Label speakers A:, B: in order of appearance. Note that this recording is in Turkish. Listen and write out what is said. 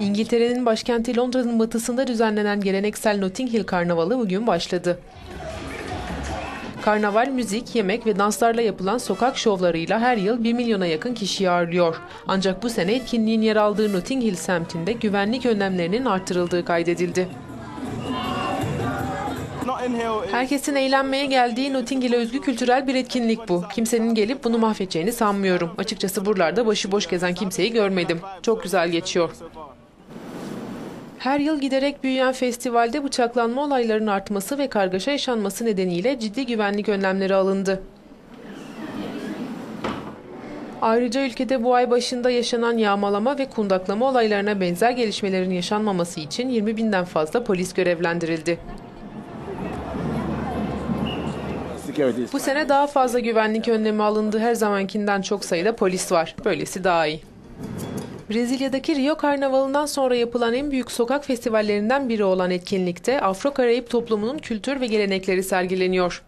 A: İngiltere'nin başkenti Londra'nın batısında düzenlenen geleneksel Notting Hill Karnavalı bugün başladı. Karnaval müzik, yemek ve danslarla yapılan sokak şovlarıyla her yıl 1 milyona yakın kişiyi ağırlıyor. Ancak bu sene etkinliğin yer aldığı Notting Hill semtinde güvenlik önlemlerinin artırıldığı kaydedildi. Herkesin eğlenmeye geldiği Notting Hill'e özgü kültürel bir etkinlik bu. Kimsenin gelip bunu mahvedeceğini sanmıyorum. Açıkçası buralarda başıboş gezen kimseyi görmedim. Çok güzel geçiyor. Her yıl giderek büyüyen festivalde bıçaklanma olaylarının artması ve kargaşa yaşanması nedeniyle ciddi güvenlik önlemleri alındı. Ayrıca ülkede bu ay başında yaşanan yağmalama ve kundaklama olaylarına benzer gelişmelerin yaşanmaması için 20 binden fazla polis görevlendirildi. Bu sene daha fazla güvenlik önlemi alındı. Her zamankinden çok sayıda polis var. Böylesi daha iyi. Brezilya'daki Rio Karnavalı'ndan sonra yapılan en büyük sokak festivallerinden biri olan etkinlikte Afro-Karayip toplumunun kültür ve gelenekleri sergileniyor.